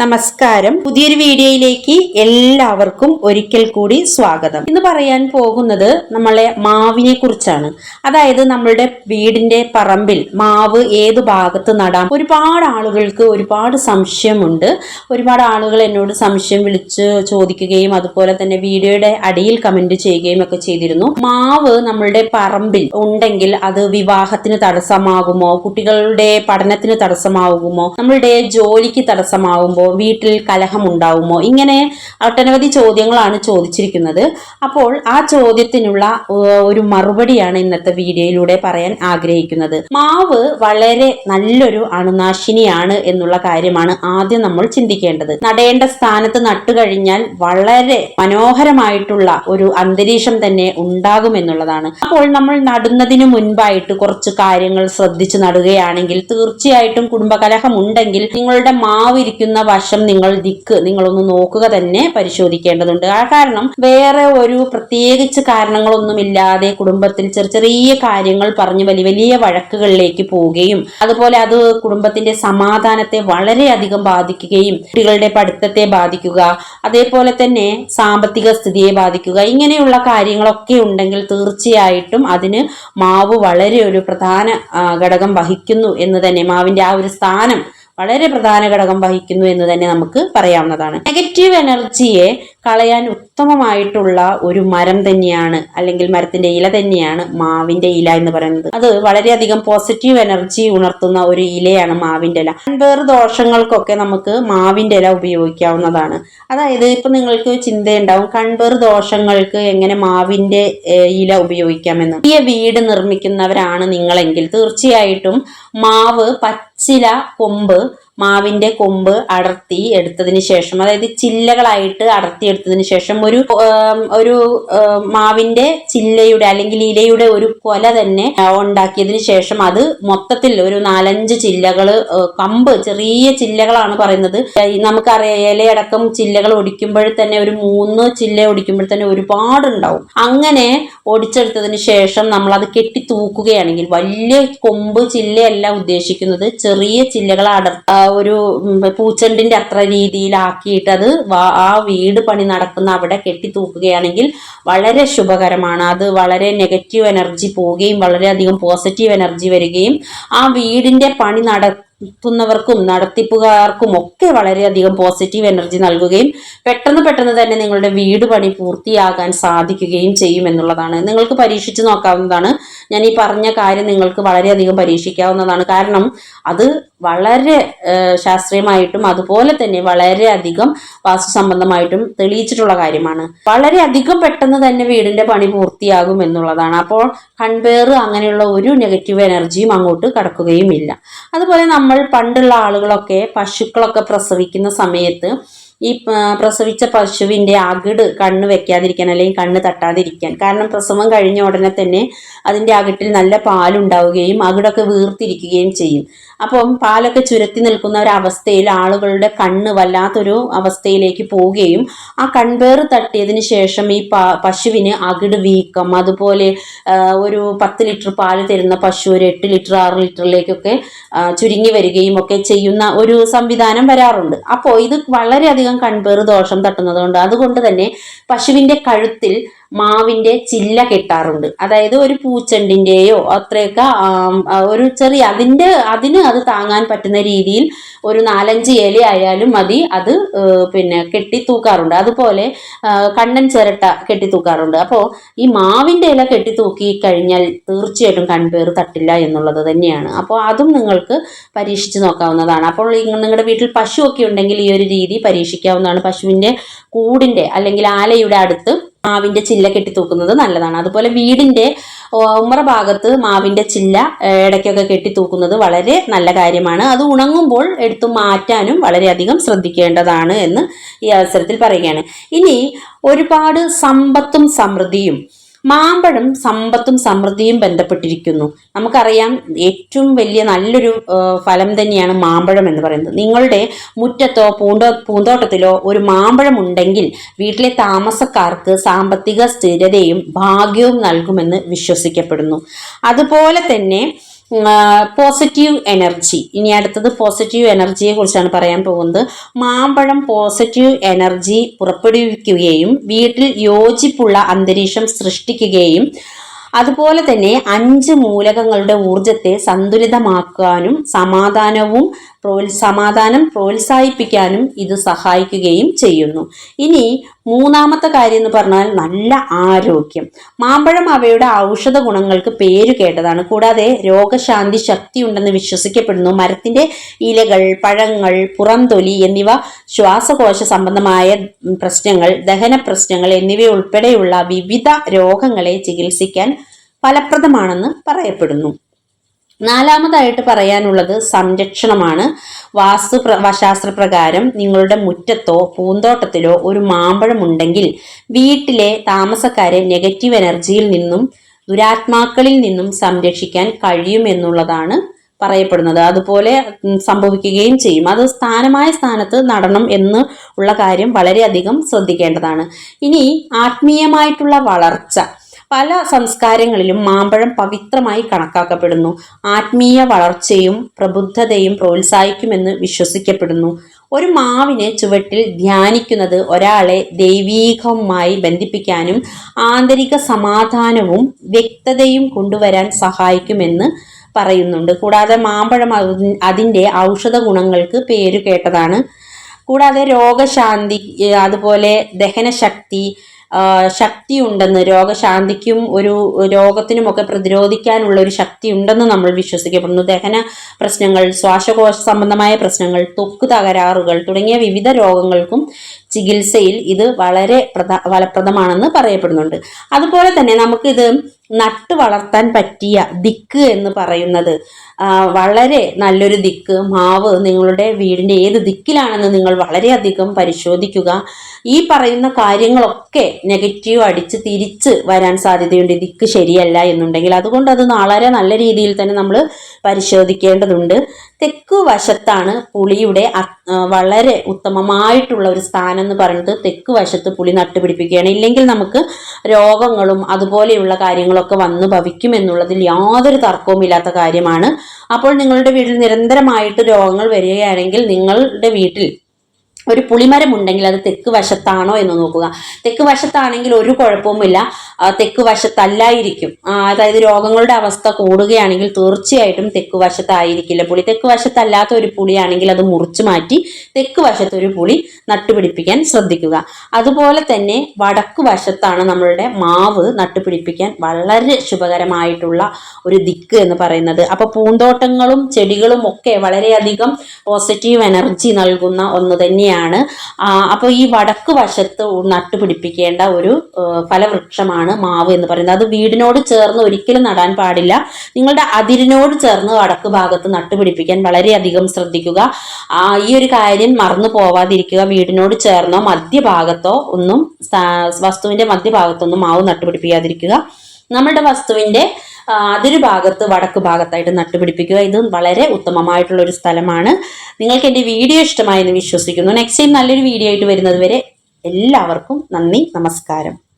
നമസ്കാരം. പുതിയൊരു വീഡിയോയിലേക്ക് എല്ലാവർക്കും ഒരിക്കൽ കൂടി സ്വാഗതം. ഇന്ന് പറയാൻ പോകുന്നത് നമ്മളെ മാവിനെ കുറിച്ചാണ്. അതായത് നമ്മളുടെ വീടിന്റെ പറമ്പിൽ മാവ് ഏത് ഭാഗത്ത് നടാം. ഒരുപാട് ആളുകൾക്ക് ഒരുപാട് സംശയമുണ്ട്. ഒരുപാട് ആളുകൾ എന്നോട് സംശയം വിളിച്ച് ചോദിക്കുകയും അതുപോലെ തന്നെ വീഡിയോയുടെ അടിയിൽ കമന്റ് ചെയ്യുകയും ഒക്കെ ചെയ്തിരുന്നു. മാവ് നമ്മളുടെ പറമ്പിൽ ഉണ്ടെങ്കിൽ അത് വിവാഹത്തിന് തടസ്സമാകുമോ? കുട്ടികളുടെ പഠനത്തിന് തടസ്സമാകുമോ? നമ്മളുടെ ജോലിക്ക് തടസ്സമാകുമോ വീട്ടിൽ കലഹമുണ്ടാവുമോ ഇങ്ങനെ ഒട്ടനവധി ചോദ്യങ്ങളാണ് ചോദിച്ചിരിക്കുന്നത്. അപ്പോൾ ആ ചോദ്യത്തിനുള്ള ഒരു മറുപടിയാണ് ഇന്നത്തെ വീഡിയോയിലൂടെ പറയാൻ ആഗ്രഹിക്കുന്നത്. മാവ് വളരെ നല്ലൊരു അണുനാശിനിയാണ് എന്നുള്ള കാര്യമാണ് ആദ്യം നമ്മൾ ചിന്തിക്കേണ്ടത്. നടേണ്ട സ്ഥാനത്ത് നട്ടു കഴിഞ്ഞാൽ വളരെ മനോഹരമായിട്ടുള്ള ഒരു അന്തരീക്ഷം തന്നെ ഉണ്ടാകുമെന്നുള്ളതാണ് അപ്പോൾ നമ്മൾ നടുന്നതിന് മുൻപായിട്ട് കുറച്ച് കാര്യങ്ങൾ ശ്രദ്ധിച്ച് നടുകയാണെങ്കിൽ തീർച്ചയായിട്ടും കുടുംബകലഹം ഉണ്ടെങ്കിൽ നിങ്ങളുടെ മാവ് വശം നിങ്ങൾ ദിക്ക് നിങ്ങളൊന്ന് നോക്കുക തന്നെ പരിശോധിക്കേണ്ടതുണ്ട്. ആ കാരണം വേറെ ഒരു പ്രത്യേകിച്ച് കാരണങ്ങളൊന്നുമില്ലാതെ കുടുംബത്തിൽ ചെറിയ ചെറിയ കാര്യങ്ങൾ പറഞ്ഞ് വലിയ വലിയ വഴക്കുകളിലേക്ക് പോവുകയും അതുപോലെ അത് കുടുംബത്തിന്റെ സമാധാനത്തെ വളരെയധികം ബാധിക്കുകയും കുട്ടികളുടെ പഠിത്തത്തെ ബാധിക്കുക അതേപോലെ തന്നെ സാമ്പത്തിക സ്ഥിതിയെ ബാധിക്കുക ഇങ്ങനെയുള്ള കാര്യങ്ങളൊക്കെ ഉണ്ടെങ്കിൽ തീർച്ചയായിട്ടും അതിന് മാവ് വളരെ ഒരു പ്രധാന ഘടകം വഹിക്കുന്നു എന്ന് തന്നെ മാവിന്റെ ആ ഒരു സ്ഥാനം വളരെ പ്രധാന ഘടകം വഹിക്കുന്നു എന്ന് തന്നെ നമുക്ക് പറയാവുന്നതാണ്. നെഗറ്റീവ് എനർജിയെ കളയാൻ ഉത്തമമായിട്ടുള്ള ഒരു മരം തന്നെയാണ് അല്ലെങ്കിൽ മരത്തിന്റെ ഇല തന്നെയാണ് മാവിന്റെ ഇല എന്ന് പറയുന്നത്. അത് വളരെയധികം പോസിറ്റീവ് എനർജി ഉണർത്തുന്ന ഒരു ഇലയാണ് മാവിന്റെ ഇല. വേറെ ദോഷങ്ങൾക്കൊക്കെ നമുക്ക് മാവിന്റെ ഇല ഉപയോഗിക്കാവുന്നതാണ്. അതായത് ഇപ്പൊ നിങ്ങൾക്ക് ചിന്തയുണ്ടാവും കൺവേർ ദോഷങ്ങൾക്ക് എങ്ങനെ മാവിന്റെ ഇല ഉപയോഗിക്കാമെന്ന്. ഈ വീട് നിർമ്മിക്കുന്നവരാണ് നിങ്ങളെങ്കിൽ തീർച്ചയായിട്ടും മാവ് പച്ചില കൊമ്പ് മാവിന്റെ കൊമ്പ് അടർത്തി എടുത്തതിന് ശേഷം അതായത് ചില്ലകളായിട്ട് അടർത്തി എടുത്തതിന് ശേഷം ഒരു ഒരു മാവിന്റെ ചില്ലയുടെ അല്ലെങ്കിൽ ഇലയുടെ ഒരു കൊല തന്നെ ഉണ്ടാക്കിയതിന് ശേഷം അത് മൊത്തത്തിൽ ഒരു നാലഞ്ച് ചില്ലകൾ കമ്പ് ചെറിയ ചില്ലകളാണ് പറയുന്നത്. നമുക്കറിയാം ഇലയടക്കം ചില്ലകൾ ഒടിക്കുമ്പോൾ തന്നെ ഒരു മൂന്ന് ചില്ല ഒടിക്കുമ്പോൾ തന്നെ ഒരുപാട് ഉണ്ടാവും അങ്ങനെ ഒടിച്ചെടുത്തതിന് ശേഷം നമ്മൾ അത് കെട്ടി തൂക്കുകയാണെങ്കിൽ വലിയ കൊമ്പ് ചില്ലയല്ല ഉദ്ദേശിക്കുന്നത്. ചെറിയ ചില്ലകൾ അടർ ഒരു പൂച്ചെണ്ടിന്റെ അത്ര രീതിയിലാക്കിയിട്ട് അത് ആ വീട് പണി നടക്കുന്ന അവിടെ കെട്ടി തൂക്കുകയാണെങ്കിൽ വളരെ ശുഭകരമാണ്. അത് വളരെ നെഗറ്റീവ് എനർജി പോവുകയും വളരെയധികം പോസിറ്റീവ് എനർജി വരികയും ആ വീടിന്റെ പണി നടത്തുന്നവർക്കും നടത്തിപ്പുകാർക്കും ഒക്കെ വളരെയധികം പോസിറ്റീവ് എനർജി നൽകുകയും പെട്ടെന്ന് പെട്ടെന്ന് തന്നെ നിങ്ങളുടെ വീട് പണി പൂർത്തിയാകാൻ സാധിക്കുകയും ചെയ്യും എന്നുള്ളതാണ്. നിങ്ങൾക്ക് പരീക്ഷിച്ച് നോക്കാവുന്നതാണ്. ഞാൻ ഈ പറഞ്ഞ കാര്യം നിങ്ങൾക്ക് വളരെയധികം പരീക്ഷിക്കാവുന്നതാണ്. കാരണം അത് വളരെ ശാസ്ത്രീയമായിട്ടും അതുപോലെ തന്നെ വളരെയധികം വാസ്തു സംബന്ധമായിട്ടും തെളിയിച്ചിട്ടുള്ള കാര്യമാണ്. വളരെയധികം പെട്ടെന്ന് തന്നെ വീടിന്റെ പണി പൂർത്തിയാകും എന്നുള്ളതാണ്. അപ്പോൾ കൺപേർ അങ്ങനെയുള്ള ഒരു നെഗറ്റീവ് എനർജിയും അങ്ങോട്ട് കടക്കുകയും ഇല്ല. അതുപോലെ നമ്മൾ പണ്ടുള്ള ആളുകളൊക്കെ പശുക്കളൊക്കെ പ്രസവിക്കുന്ന സമയത്ത് ഈ പ്രസവിച്ച പശുവിന്റെ അകിട് കണ്ണ് വെക്കാതിരിക്കാൻ അല്ലെങ്കിൽ കണ്ണ് തട്ടാതിരിക്കാൻ. കാരണം പ്രസവം കഴിഞ്ഞ ഉടനെ തന്നെ അതിന്റെ അകിട്ടിൽ നല്ല പാലുണ്ടാവുകയും അകിടൊക്കെ വീർത്തിരിക്കുകയും ചെയ്യും. അപ്പം പാലൊക്കെ ചുരത്തി നിൽക്കുന്ന ഒരു അവസ്ഥയിൽ ആളുകളുടെ കണ്ണ് വല്ലാത്തൊരു അവസ്ഥയിലേക്ക് പോവുകയും ആ കൺപേറ് തട്ടിയതിന് ശേഷം ഈ പശുവിന് അകിട് വീക്കം അതുപോലെ ഒരു പത്ത് ലിറ്റർ പാൽ തരുന്ന പശു ഒരു എട്ട് ലിറ്റർ ആറ് ലിറ്ററിലേക്കൊക്കെ ചുരുങ്ങി വരികയും ഒക്കെ ചെയ്യുന്ന ഒരു സംവിധാനം വരാറുണ്ട്. അപ്പോൾ ഇത് വളരെയധികം കൺപേറ് ദോഷം തട്ടുന്നതുകൊണ്ട് അതുകൊണ്ട് തന്നെ പശുവിന്റെ കഴുത്തിൽ മാവിന്റെ ചില്ല കിട്ടാറുണ്ട്. അതായത് ഒരു പൂച്ചെണ്ടിന്റെയോ അത്രയൊക്കെ ഒരു ചെറിയ അതിന്റെ അതിന് അത് താങ്ങാൻ പറ്റുന്ന രീതിയിൽ ഒരു നാലഞ്ച് ഇല ആയാലും മതി. അത് പിന്നെ കെട്ടി തൂക്കാറുണ്ട്. അതുപോലെ കണ്ണൻ ചിരട്ട കെട്ടി തൂക്കാറുണ്ട്. അപ്പോൾ ഈ മാവിന്റെ ഇല കെട്ടി തൂക്കി കഴിഞ്ഞാൽ തീർച്ചയായിട്ടും കൺപേർ തട്ടില്ല എന്നുള്ളത് തന്നെയാണ്. അപ്പോൾ അതും നിങ്ങൾക്ക് പരീക്ഷിച്ച് നോക്കാവുന്നതാണ്. അപ്പോൾ നിങ്ങളുടെ വീട്ടിൽ പശു ഒക്കെ ഉണ്ടെങ്കിൽ ഈ ഒരു രീതി പരീക്ഷിക്കാവുന്നതാണ്. പശുവിന്റെ കൂടിന്റെ അല്ലെങ്കിൽ ആലയുടെ അടുത്ത് മാവിന്റെ ചില്ല കെട്ടി തൂക്കുന്നത് നല്ലതാണ്. അതുപോലെ വീടിന്റെ ഉമ്മറ ഭാഗത്ത് മാവിന്റെ ചില്ല ഇടയ്ക്കൊക്കെ കെട്ടി തൂക്കുന്നത് വളരെ നല്ല കാര്യമാണ്. അത് ഉണങ്ങുമ്പോൾ എടുത്തു മാറ്റാനും വളരെയധികം ശ്രദ്ധിക്കേണ്ടതാണ് എന്ന് ഈ അവസരത്തിൽ പറയുകയാണ്. ഇനി ഒരുപാട് സമ്പത്തും സമൃദ്ധിയും മാമ്പഴം സമ്പത്തും സമൃദ്ധിയും ബന്ധപ്പെട്ടിരിക്കുന്നു. നമുക്കറിയാം ഏറ്റവും വലിയ നല്ലൊരു ഫലം തന്നെയാണ് മാമ്പഴം എന്ന് പറയുന്നത്. നിങ്ങളുടെ മുറ്റത്തോ പൂന്തോ പൂന്തോട്ടത്തിലോ ഒരു മാമ്പഴം ഉണ്ടെങ്കിൽ വീട്ടിലെ താമസക്കാർക്ക് സാമ്പത്തിക സ്ഥിരതയും ഭാഗ്യവും നൽകുമെന്ന് വിശ്വസിക്കപ്പെടുന്നു. അതുപോലെ തന്നെ പോസിറ്റീവ് എനർജി ഇനി അടുത്തത് പോസിറ്റീവ് എനർജിയെ കുറിച്ചാണ് പറയാൻ പോകുന്നത്. മാമ്പഴം പോസിറ്റീവ് എനർജി പുറപ്പെടുവിക്കുകയും വീട്ടിൽ യോജിപ്പുള്ള അന്തരീക്ഷം സൃഷ്ടിക്കുകയും അതുപോലെ തന്നെ അഞ്ച് മൂലകങ്ങളുടെ ഊർജത്തെ സന്തുലിതമാക്കാനും സമാധാനവും സമാധാനം പ്രോത്സാഹിപ്പിക്കാനും ഇത് സഹായിക്കുകയും ചെയ്യുന്നു. ഇനി മൂന്നാമത്തെ കാര്യം എന്ന് പറഞ്ഞാൽ നല്ല ആരോഗ്യം. മാമ്പഴം അവയുടെ ഔഷധ ഗുണങ്ങൾക്ക് പേര് കേട്ടതാണ്. കൂടാതെ രോഗശാന്തി ശക്തി ഉണ്ടെന്ന് വിശ്വസിക്കപ്പെടുന്നു. മരത്തിന്റെ ഇലകൾ പഴങ്ങൾ പുറംതൊലി എന്നിവ ശ്വാസകോശ സംബന്ധമായ പ്രശ്നങ്ങൾ ദഹന പ്രശ്നങ്ങൾ എന്നിവയുൾപ്പെടെയുള്ള വിവിധ രോഗങ്ങളെ ചികിത്സിക്കാൻ ഫലപ്രദമാണെന്ന് പറയപ്പെടുന്നു. നാലാമതായിട്ട് പറയാനുള്ളത് സംരക്ഷണമാണ്. വാസ്തു വശാസ്ത്രപ്രകാരം നിങ്ങളുടെ മുറ്റത്തോ പൂന്തോട്ടത്തിലോ ഒരു മാമ്പഴം ഉണ്ടെങ്കിൽ വീട്ടിലെ താമസക്കാരെ നെഗറ്റീവ് എനർജിയിൽ നിന്നും ദുരാത്മാക്കളിൽ നിന്നും സംരക്ഷിക്കാൻ കഴിയുമെന്നുള്ളതാണ് പറയപ്പെടുന്നത്. അതുപോലെ സംഭവിക്കുകയും ചെയ്യും. അത് സ്ഥാനമായ സ്ഥാനത്ത് നടണം എന്ന് ഉള്ള കാര്യം വളരെയധികം ശ്രദ്ധിക്കേണ്ടതാണ്. ഇനി ആത്മീയമായിട്ടുള്ള വളർച്ച. പല സംസ്കാരങ്ങളിലും മാമ്പഴം പവിത്രമായി കണക്കാക്കപ്പെടുന്നു. ആത്മീയ വളർച്ചയും പ്രബുദ്ധതയും പ്രോത്സാഹിക്കുമെന്ന് വിശ്വസിക്കപ്പെടുന്നു. ഒരു മാവിനെ ചുവട്ടിൽ ധ്യാനിക്കുന്നത് ഒരാളെ ദൈവീകവുമായി ബന്ധിപ്പിക്കാനും ആന്തരിക സമാധാനവും വ്യക്തതയും കൊണ്ടുവരാൻ സഹായിക്കുമെന്ന് പറയുന്നുണ്ട്. കൂടാതെ മാമ്പഴം അതിന്റെ ഔഷധ ഗുണങ്ങൾക്ക് പേര് കേട്ടതാണ് കൂടാതെ രോഗശാന്തി അതുപോലെ ദഹനശക്തി ശക്തി ഉണ്ടെന്ന് രോഗശാന്തിക്കും ഒരു രോഗത്തിനുമൊക്കെ പ്രതിരോധിക്കാനുള്ള ഒരു ശക്തി ഉണ്ടെന്ന് നമ്മൾ വിശ്വസിക്കപ്പെടുന്നു. ദഹന പ്രശ്നങ്ങൾ ശ്വാസകോശ സംബന്ധമായ പ്രശ്നങ്ങൾ തൊക്ക് തകരാറുകൾ തുടങ്ങിയ വിവിധ രോഗങ്ങൾക്കും ചികിത്സയിൽ ഇത് വളരെ ഫലപ്രദമാണെന്ന് പറയപ്പെടുന്നുണ്ട്. അതുപോലെ തന്നെ നമുക്കിത് നട്ടു വളർത്താൻ പറ്റിയ ദിക്ക് എന്ന് പറയുന്നത്. വളരെ നല്ലൊരു ദിക്ക്. മാവ് നിങ്ങളുടെ വീടിന്റെ ഏത് ദിക്കിലാണെന്ന് നിങ്ങൾ വളരെയധികം പരിശോധിക്കുക. ഈ പറയുന്ന കാര്യങ്ങളൊക്കെ നെഗറ്റീവ് അടിച്ച് തിരിച്ച് വരാൻ സാധ്യതയുണ്ട്. ദിക്ക് ശരിയല്ല എന്നുണ്ടെങ്കിൽ. അതുകൊണ്ട് അത് വളരെ നല്ല രീതിയിൽ തന്നെ നമ്മൾ പരിശോധിക്കേണ്ടതുണ്ട്. തെക്കു വശത്താണ് പുളിയുടെ വളരെ ഉത്തമമായിട്ടുള്ള ഒരു സ്ഥാനം എന്ന് പറയുന്നത് തെക്ക് വശത്ത് പുളി നട്ടുപിടിപ്പിക്കുകയാണ്. ഇല്ലെങ്കിൽ നമുക്ക് രോഗങ്ങളും അതുപോലെയുള്ള കാര്യങ്ങളൊക്കെ വന്നു ഭവിക്കും എന്നുള്ളതിൽ യാതൊരു തർക്കവും ഇല്ലാത്ത കാര്യമാണ്. അപ്പോൾ നിങ്ങളുടെ വീട്ടിൽ നിരന്തരമായിട്ട് രോഗങ്ങൾ വരികയാണെങ്കിൽ നിങ്ങളുടെ വീട്ടിൽ ഒരു പുളിമരം ഉണ്ടെങ്കിൽ അത് തെക്ക് വശത്താണോ എന്ന് നോക്കുക. തെക്ക് വശത്താണെങ്കിൽ ഒരു കുഴപ്പവുമില്ല. തെക്ക് വശത്തല്ലായിരിക്കും. അതായത് രോഗങ്ങളുടെ അവസ്ഥ കൂടുകയാണെങ്കിൽ തീർച്ചയായിട്ടും തെക്ക് വശത്തായിരിക്കില്ല. പുളി തെക്ക് വശത്തല്ലാത്ത ഒരു പുളിയാണെങ്കിൽ അത് മുറിച്ചു മാറ്റി തെക്ക് വശത്തൊരു പുളി നട്ടുപിടിപ്പിക്കാൻ ശ്രദ്ധിക്കുക. അതുപോലെ തന്നെ വടക്ക് വശത്താണ് നമ്മളുടെ മാവ് നട്ടുപിടിപ്പിക്കാൻ വളരെ ശുഭകരമായിട്ടുള്ള ഒരു ദിക്ക് എന്ന് പറയുന്നത്. അപ്പൊ പൂന്തോട്ടങ്ങളും ചെടികളും ഒക്കെ വളരെയധികം പോസിറ്റീവ് എനർജി നൽകുന്ന ഒന്ന് തന്നെയാണ്. തന്നെയാണ്. അപ്പോൾ ഈ വടക്ക് വശത്ത് നട്ടുപിടിപ്പിക്കേണ്ട ഒരു ഫലവൃക്ഷമാണ് മാവ് എന്ന് പറയുന്നത്. അത് വീടിനോട് ചേർന്ന് ഒരിക്കലും നടാൻ പാടില്ല. നിങ്ങളുടെ അതിരിനോട് ചേർന്ന് വടക്ക് ഭാഗത്ത് നട്ടുപിടിപ്പിക്കാൻ വളരെയധികം ശ്രദ്ധിക്കുക. ഈ ഒരു കാര്യം മറന്നു പോവാതിരിക്കുക. വീടിനോട് ചേർന്നോ മധ്യഭാഗത്തോ ഒന്നും വസ്തുവിന്റെ മധ്യഭാഗത്തൊന്നും മാവ് നട്ടുപിടിപ്പിക്കാതിരിക്കുക. നമ്മുടെ വസ്തുവിന്റെ അതിരു ഭാഗത്ത് വടക്ക് ഭാഗത്തായിട്ട് നട്ടുപിടിപ്പിക്കുക. ഇത് വളരെ ഉത്തമമായിട്ടുള്ള ഒരു സ്ഥലമാണ്. നിങ്ങൾക്ക് എന്റെ വീഡിയോ ഇഷ്ടമായെന്ന് വിശ്വസിക്കുന്നു. നെക്സ്റ്റ് ടൈം നല്ലൊരു വീഡിയോ ആയിട്ട് വരുന്നത് വരെ എല്ലാവർക്കും നന്ദി നമസ്കാരം.